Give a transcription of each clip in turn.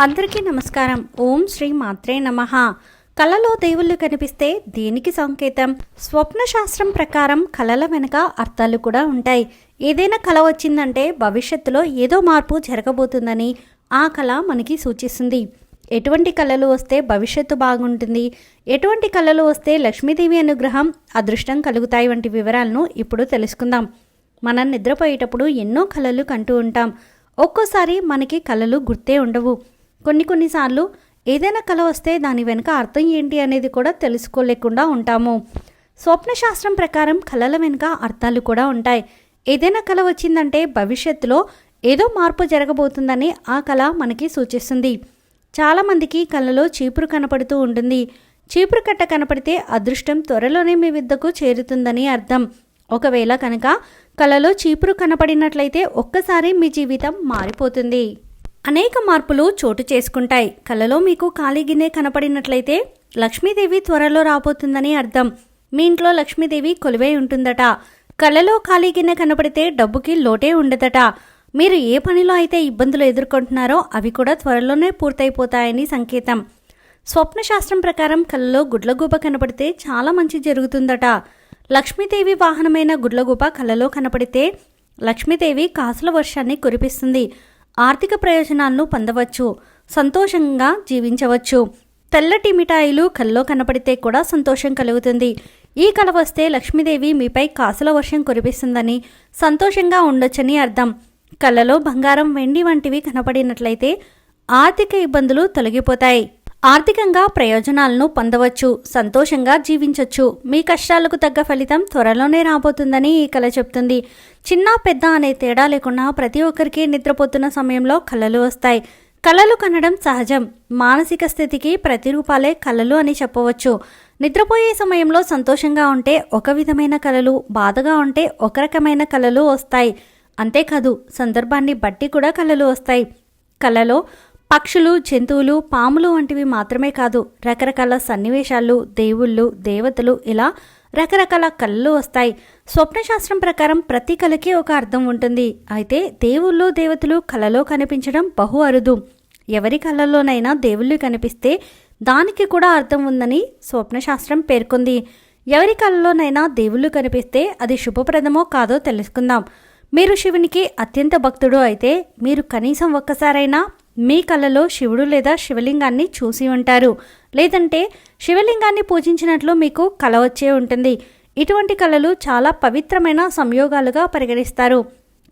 అందరికీ నమస్కారం. ఓం శ్రీ మాత్రే నమ. కళలో దేవుళ్ళు కనిపిస్తే దేనికి సంకేతం? స్వప్న శాస్త్రం ప్రకారం కళల వెనుక అర్థాలు కూడా ఉంటాయి. ఏదైనా కళ వచ్చిందంటే భవిష్యత్తులో ఏదో మార్పు జరగబోతుందని ఆ కళ మనకి సూచిస్తుంది. ఎటువంటి కళలు వస్తే భవిష్యత్తు బాగుంటుంది. ఎటువంటి కళలు వస్తే లక్ష్మీదేవి అనుగ్రహం అదృష్టం కలుగుతాయి వంటి వివరాలను ఇప్పుడు తెలుసుకుందాం. మనం నిద్రపోయేటప్పుడు ఎన్నో కళలు కంటూ ఉంటాం. ఒక్కోసారి మనకి కళలు గుర్తే ఉండవు. కొన్ని కొన్నిసార్లు ఏదైనా కళ వస్తే దాని వెనుక అర్థం ఏంటి అనేది కూడా తెలుసుకోలేకుండా ఉంటాము. స్వప్నశాస్త్రం ప్రకారం కళల వెనుక అర్థాలు కూడా ఉంటాయి. ఏదైనా కళ వచ్చిందంటే భవిష్యత్తులో ఏదో మార్పు జరగబోతుందని ఆ కళ మనకి సూచిస్తుంది. చాలామందికి కళలో చీపురు కనపడుతూ ఉంటుంది. చీపురు కట్ట కనపడితే అదృష్టం త్వరలోనే మీ విద్దకు చేరుతుందని అర్థం. ఒకవేళ కనుక కళలో చీపురు కనపడినట్లయితే ఒక్కసారి మీ జీవితం మారిపోతుంది. అనేక మార్పులు చోటు చేసుకుంటాయి. కళలో మీకు ఖాళీ గిన్నె కనపడినట్లయితే లక్ష్మీదేవి త్వరలో రాబోతుందని అర్థం. మీ ఇంట్లో లక్ష్మీదేవి కొలువై ఉంటుందట. కళలో ఖాళీ గిన్నె కనపడితే డబ్బుకి లోటే ఉండదట. మీరు ఏ పనిలో అయితే ఇబ్బందులు ఎదుర్కొంటున్నారో అవి కూడా త్వరలోనే పూర్తయిపోతాయని సంకేతం. స్వప్నశాస్త్రం ప్రకారం కళ్ళలో గుడ్లగూబ కనపడితే చాలా మంచి జరుగుతుందట. లక్ష్మీదేవి వాహనమైన గుడ్లగూబ కళ్ళలో కనపడితే లక్ష్మీదేవి కాసుల వర్షాన్ని కురిపిస్తుంది. ఆర్థిక ప్రయోజనాలను పొందవచ్చు సంతోషంగా జీవించవచ్చు. తెల్లటి మిఠాయిలు కల్లో కనపడితే కూడా సంతోషం కలుగుతుంది. ఈ కళ వస్తే లక్ష్మీదేవి మీపై కాసుల వర్షం కురిపిస్తుందని సంతోషంగా ఉండొచ్చని అర్థం. కళ్ళలో బంగారం వెండి వంటివి కనపడినట్లయితే ఆర్థిక ఇబ్బందులు తొలగిపోతాయి. ఆర్థికంగా ప్రయోజనాలను పొందవచ్చు సంతోషంగా జీవించవచ్చు మీ కష్టాలకు తగ్గ ఫలితం త్వరలోనే రాబోతుందని ఈ కళ చెప్తుంది. చిన్న పెద్ద అనే తేడా లేకుండా ప్రతి ఒక్కరికి నిద్రపోతున్న సమయంలో కళలు వస్తాయి. కళలు కనడం సహజం. మానసిక స్థితికి ప్రతిరూపాలే కళలు అని చెప్పవచ్చు. నిద్రపోయే సమయంలో సంతోషంగా ఉంటే ఒక విధమైన కళలు బాధగా ఉంటే ఒక రకమైన కళలు వస్తాయి. అంతేకాదు సందర్భాన్ని బట్టి కూడా కళలు వస్తాయి. కళలో పక్షులు జంతువులు పాములు వంటివి మాత్రమే కాదు రకరకాల సన్నివేశాలు దేవుళ్ళు దేవతలు ఇలా రకరకాల కళలు వస్తాయి. స్వప్నశాస్త్రం ప్రకారం ప్రతి కళకి ఒక అర్థం ఉంటుంది. అయితే దేవుళ్ళు దేవతలు కళలో కనిపించడం బహు అరుదు. ఎవరి కళల్లోనైనా దేవుళ్ళు కనిపిస్తే దానికి కూడా అర్థం ఉందని స్వప్నశాస్త్రం పేర్కొంది. ఎవరి కళలోనైనా దేవుళ్ళు కనిపిస్తే అది శుభప్రదమో కాదో తెలుసుకుందాం. మీరు శివునికి అత్యంత భక్తుడు అయితే మీరు కనీసం ఒక్కసారైనా మీ కళలో శివుడు లేదా శివలింగాన్ని చూసి ఉంటారు. లేదంటే శివలింగాన్ని పూజించినట్లు మీకు కళ వచ్చే ఉంటుంది. ఇటువంటి కళలు చాలా పవిత్రమైన సంయోగాలుగా పరిగణిస్తారు.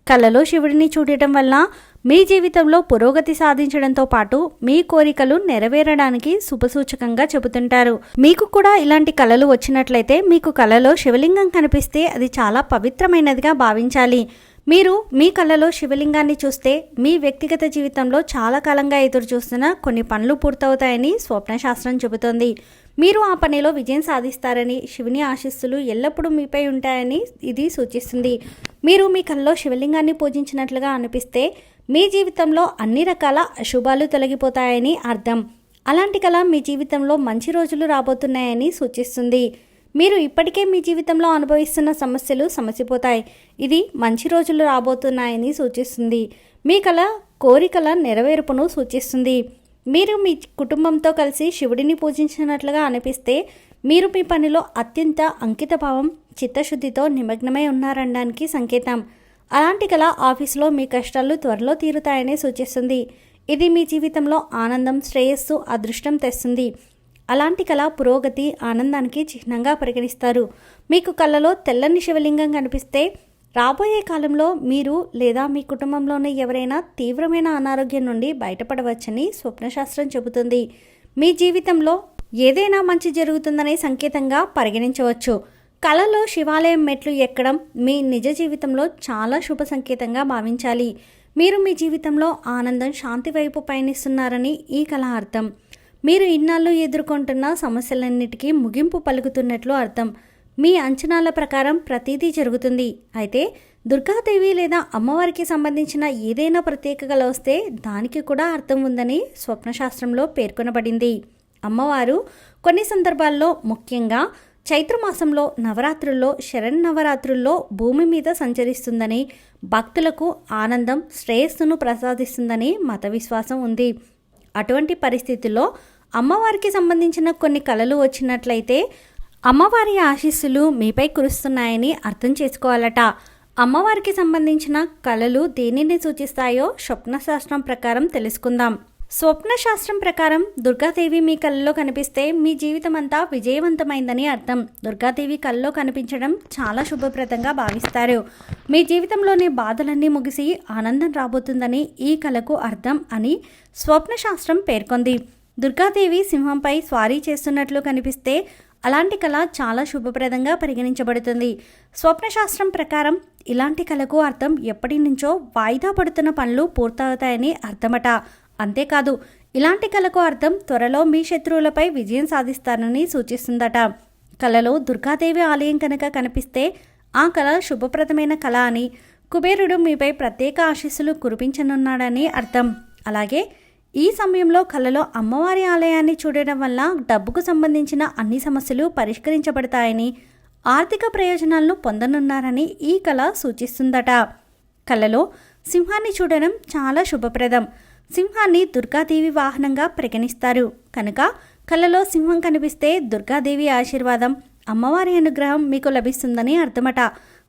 కళలో శివుడిని చూడటం వల్ల మీ జీవితంలో పురోగతి సాధించడంతో పాటు మీ కోరికలు నెరవేరడానికి శుభసూచకంగా చెబుతుంటారు. మీకు కూడా ఇలాంటి కళలు వచ్చినట్లయితే మీకు కళలో శివలింగం కనిపిస్తే అది చాలా పవిత్రమైనదిగా భావించాలి. మీరు మీ కళ్ళలో శివలింగాన్ని చూస్తే మీ వ్యక్తిగత జీవితంలో చాలా కాలంగా ఎదురు చూస్తున్న కొన్ని పనులు పూర్తవుతాయని స్వప్నశాస్త్రం చెబుతోంది. మీరు ఆ పనిలో విజయం సాధిస్తారని శివుని ఆశీస్సులు ఎల్లప్పుడూ మీపై ఉంటాయని ఇది సూచిస్తుంది. మీరు మీ కళ్ళలో శివలింగాన్ని పూజించినట్లుగా అనిపిస్తే మీ జీవితంలో అన్ని రకాల అశుభాలు తొలగిపోతాయని అర్థం. అలాంటి కళ మీ జీవితంలో మంచి రోజులు రాబోతున్నాయని సూచిస్తుంది. మీరు ఇప్పటికే మీ జీవితంలో అనుభవిస్తున్న సమస్యలు సమసిపోతాయి. ఇది మంచి రోజులు రాబోతున్నాయని సూచిస్తుంది. మీ కళ కోరికల నెరవేర్పును సూచిస్తుంది. మీరు మీ కుటుంబంతో కలిసి శివుడిని పూజించినట్లుగా అనిపిస్తే మీరు మీ పనిలో అత్యంత అంకితభావం చిత్తశుద్ధితో నిమగ్నమై ఉన్నారనడానికి సంకేతం. అలాంటి కళ ఆఫీసులో మీ కష్టాలు త్వరలో తీరుతాయని సూచిస్తుంది. ఇది మీ జీవితంలో ఆనందం శ్రేయస్సు అదృష్టం తెస్తుంది. అలాంటి కళ పురోగతి ఆనందానికి చిహ్నంగా పరిగణిస్తారు. మీకు కళ్ళలో తెల్లని శివలింగం కనిపిస్తే రాబోయే కాలంలో మీరు లేదా మీ కుటుంబంలోని ఎవరైనా తీవ్రమైన అనారోగ్యం నుండి బయటపడవచ్చని స్వప్నశాస్త్రం చెబుతుంది. మీ జీవితంలో ఏదైనా మంచి జరుగుతుందనే సంకేతంగా పరిగణించవచ్చు. కళలో శివాలయం మెట్లు ఎక్కడం మీ నిజ జీవితంలో చాలా శుభ సంకేతంగా భావించాలి. మీరు మీ జీవితంలో ఆనందం శాంతి వైపు పయనిస్తున్నారని ఈ కళ అర్థం. మీరు ఇన్నాళ్ళు ఎదుర్కొంటున్న సమస్యలన్నిటికీ ముగింపు పలుకుతున్నట్లు అర్థం. మీ అంచనాల ప్రకారం ప్రతీదీ జరుగుతుంది. అయితే దుర్గాదేవి లేదా అమ్మవారికి సంబంధించిన ఏదైనా ప్రత్యేకతలు వస్తే దానికి కూడా అర్థం ఉందని స్వప్నశాస్త్రంలో పేర్కొనబడింది. అమ్మవారు కొన్ని సందర్భాల్లో ముఖ్యంగా చైత్రమాసంలో నవరాత్రుల్లో శరన్నవరాత్రుల్లో భూమి మీద సంచరిస్తుందని భక్తులకు ఆనందం శ్రేయస్సును ప్రసాదిస్తుందని మత విశ్వాసం ఉంది. అటువంటి పరిస్థితుల్లో అమ్మవారికి సంబంధించిన కొన్ని కళలు వచ్చినట్లయితే అమ్మవారి ఆశీస్సులు మీపై కురుస్తున్నాయని అర్థం చేసుకోవాలట. అమ్మవారికి సంబంధించిన కళలు దేనిని సూచిస్తాయో స్వప్నశాస్త్రం ప్రకారం తెలుసుకుందాం. స్వప్న శాస్త్రం ప్రకారం దుర్గాదేవి మీ కళ్ళలో కనిపిస్తే మీ జీవితం అంతా విజయవంతమైందని అర్థం. దుర్గాదేవి కళ్ళలో కనిపించడం చాలా శుభప్రదంగా భావిస్తారు. మీ జీవితంలోని బాధలన్నీ ముగిసి ఆనందం రాబోతుందని ఈ కళకు అర్థం అని స్వప్న శాస్త్రం పేర్కొంది. దుర్గాదేవి సింహంపై స్వారీ చేస్తున్నట్లు కనిపిస్తే అలాంటి కళ చాలా శుభప్రదంగా పరిగణించబడుతుంది. స్వప్నశాస్త్రం ప్రకారం ఇలాంటి కళకు అర్థం ఎప్పటి నుంచో వాయిదా పడుతున్న పనులు పూర్తవుతాయని అర్థమట. అంతేకాదు ఇలాంటి కళకు అర్థం త్వరలో మీ శత్రువులపై విజయం సాధిస్తారని సూచిస్తుందట. కళలో దుర్గాదేవి ఆలయం కనుక కనిపిస్తే ఆ కళ శుభప్రదమైన కళ అని కుబేరుడు మీపై ప్రత్యేక ఆశీస్సులు కురిపించనున్నాడని అర్థం. అలాగే ఈ సమయంలో కళలో అమ్మవారి ఆలయాన్ని చూడడం వల్ల డబ్బుకు సంబంధించిన అన్ని సమస్యలు పరిష్కరించబడతాయని ఆర్థిక ప్రయోజనాలను పొందనున్నారని ఈ కళ సూచిస్తుందట. కళలో సింహాన్ని చూడడం చాలా శుభప్రదం. సింహాన్ని దుర్గాదేవి వాహనంగా పరిగణిస్తారు. కనుక కళ్ళలో సింహం కనిపిస్తే దుర్గాదేవి ఆశీర్వాదం అమ్మవారి అనుగ్రహం మీకు లభిస్తుందని అర్థమట.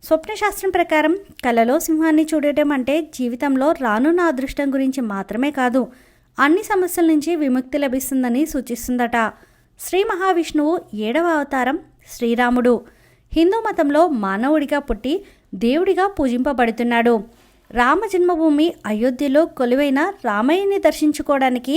స్వప్నశాస్త్రం ప్రకారం కళలో సింహాన్ని చూడటం అంటే జీవితంలో రానున్న అదృష్టం గురించి మాత్రమే కాదు అన్ని సమస్యల నుంచి విముక్తి లభిస్తుందని సూచిస్తుందట. శ్రీ మహావిష్ణువు ఏడవ అవతారం శ్రీరాముడు. హిందూ మతంలో మానవుడిగా పుట్టి దేవుడిగా పూజింపబడుతున్నాడు. రామ జన్మభూమి అయోధ్యలో కొలువైన రామయ్యని దర్శించుకోవడానికి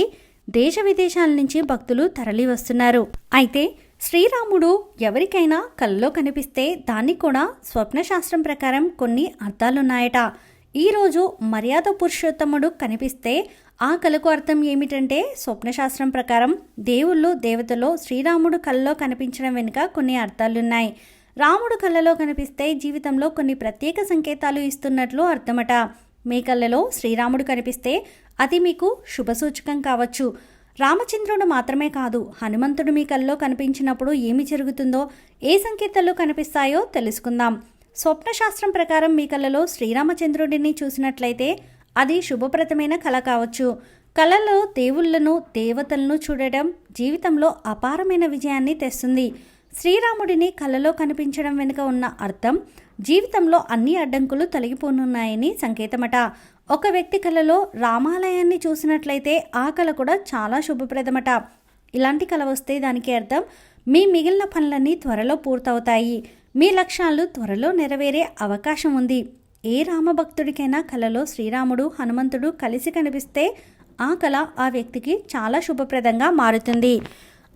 దేశ విదేశాల నుంచి భక్తులు తరలి వస్తున్నారు అయితే శ్రీరాముడు ఎవరికైనా కల్లో కనిపిస్తే దానికి కూడా స్వప్నశాస్త్రం ప్రకారం కొన్ని అర్థాలున్నాయట. ఈరోజు మర్యాద పురుషోత్తముడు కనిపిస్తే ఆ కళకు అర్థం ఏమిటంటే స్వప్నశాస్త్రం ప్రకారం దేవుళ్ళు దేవతలో శ్రీరాముడు కళ్ళలో కనిపించడం వెనుక కొన్ని అర్థాలున్నాయి. రాముడు కళ్ళలో కనిపిస్తే జీవితంలో కొన్ని ప్రత్యేక సంకేతాలు ఇస్తున్నట్లు అర్థమట. మీ కళ్ళలో శ్రీరాముడు కనిపిస్తే అది మీకు శుభసూచకం కావచ్చు. రామచంద్రుడు మాత్రమే కాదు హనుమంతుడు మీ కళ్ళలో కనిపించినప్పుడు ఏమి జరుగుతుందో ఏ సంకేతాలు కనిపిస్తాయో తెలుసుకుందాం. స్వప్నశాస్త్రం ప్రకారం మీ కళ్ళలో శ్రీరామచంద్రుడిని చూసినట్లయితే అది శుభప్రదమైన కళ కావచ్చు. కళలో దేవుళ్ళను దేవతలను చూడడం జీవితంలో అపారమైన విజయాన్ని తెస్తుంది. శ్రీరాముడిని కలలో కనిపించడం వెనుక ఉన్న అర్థం జీవితంలో అన్ని అడ్డంకులు తొలగిపోనున్నాయని సంకేతమట. ఒక వ్యక్తి కళలో రామాలయాన్ని చూసినట్లయితే ఆ కళ కూడా చాలా శుభప్రదమట. ఇలాంటి కళ వస్తే దానికి అర్థం మీ మిగిలిన పనులన్నీ త్వరలో పూర్తవుతాయి. మీ లక్ష్యాలు త్వరలో నెరవేరే అవకాశం ఉంది. ఏ రామభక్తుడికైనా కలలో శ్రీరాముడు హనుమంతుడు కలిసి కనిపిస్తే ఆ కళ ఆ వ్యక్తికి చాలా శుభప్రదంగా మారుతుంది.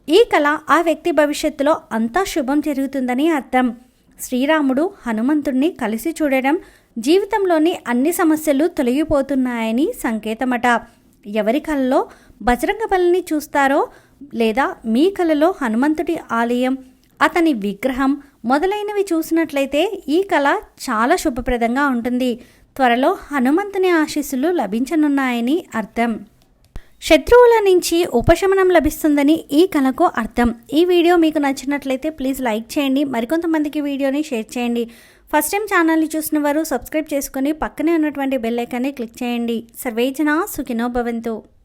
ఈ కళ ఆ వ్యక్తి భవిష్యత్తులో అంతా శుభం జరుగుతుందని అర్థం. శ్రీరాముడు హనుమంతుణ్ణి కలిసి చూడడం జీవితంలోని అన్ని సమస్యలు తొలగిపోతున్నాయని సంకేతమట. ఎవరి కళలో బజరంగ బలిని చూస్తారో లేదా మీ కళలో హనుమంతుడి ఆలయం అతని విగ్రహం మొదలైనవి చూసినట్లయితే ఈ కళ చాలా శుభప్రదంగా ఉంటుంది. త్వరలో హనుమంతుని ఆశీస్సులు లభించనున్నాయని అర్థం. శత్రువుల నుంచి ఉపశమనం లభిస్తుందని ఈ కళకు అర్థం. ఈ వీడియో మీకు నచ్చినట్లయితే ప్లీజ్ లైక్ చేయండి మరికొంతమందికి వీడియోని షేర్ చేయండి. ఫస్ట్ టైం ఛానల్ని చూసిన వారు సబ్స్క్రైబ్ చేసుకొని పక్కనే ఉన్నటువంటి బెల్ ఐకాన్ని క్లిక్ చేయండి. సర్వేజన సుఖినో భవంతు.